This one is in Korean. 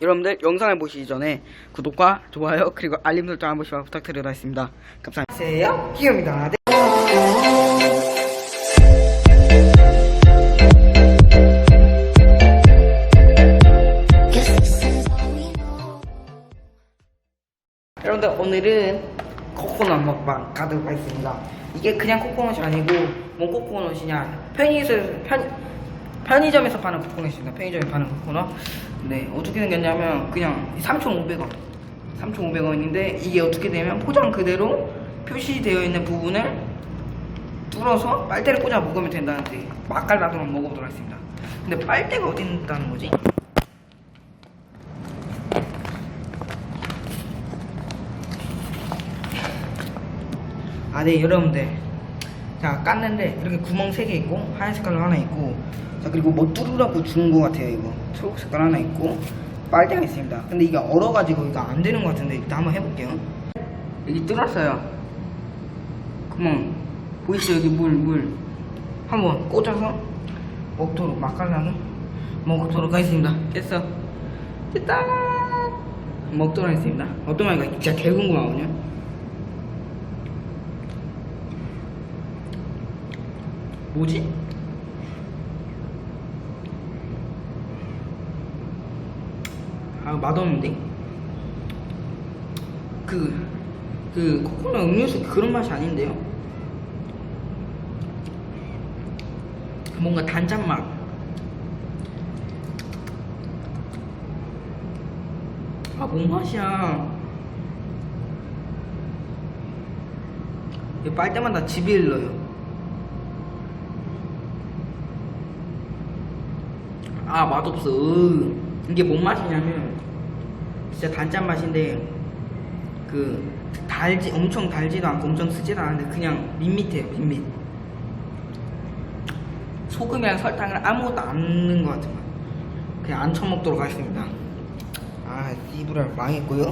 여러분들 영상을 보시기 전에 구독과 좋아요 그리고 알림 설정 한 번씩만 부탁드리도록 하겠습니다. 감사합니다. 안녕하세요. 기호입니다. 네. 여러분들 오늘은 코코넛 먹방 가도록 하겠습니다. 이게 그냥 코코넛이 아니고 뭔 코코넛이냐 편의에서 편 편의점에서 파는 코코넛입니다. 편의점에 파는 코코넛. 네 어떻게 생겼냐면 그냥 3,500원, 3,500원인데 이게 어떻게 되면 포장 그대로 표시되어 있는 부분을 뚫어서 빨대를 꽂아 먹으면 된다는데 맛깔나도록 먹어보도록 하겠습니다. 근데 빨대가 어디 있다는 거지? 아, 네, 여러분들. 자, 깠는데, 이렇게 구멍 3개 있고, 하얀 색깔로 하나 있고, 자, 그리고 뭐 뚫으라고 준거 같아요, 이거. 초록 색깔 하나 있고, 빨대가 있습니다. 근데 이게 얼어가지고 이거 안 되는 것 같은데, 일단 한번 해볼게요. 여기 뚫었어요. 구멍. 보이시죠? 여기 물, 물. 한번 꽂아서 먹도록, 맛깔나게 먹도록 하겠습니다. 됐어. 됐다! 먹도록 하겠습니다. 어떤 맛인가 진짜 개 궁금하거든요. 뭐지? 아 맛없는데? 그, 그 코코넛 음료수 그런 맛이 아닌데요? 뭔가 단짠맛 아 뭔 맛이야 이 빨대마다 집이 일러요 아 맛없어. 으. 이게 뭔 맛이냐면 진짜 단짠 맛인데 그 달지 엄청 달지도 않고 엄청 쓰지도 않은데 그냥 밋밋해요 밋밋. 소금이랑 설탕을 아무것도 안 넣는 것 같은 맛 그냥 안 처먹도록 하겠습니다. 아 이불알 망했고요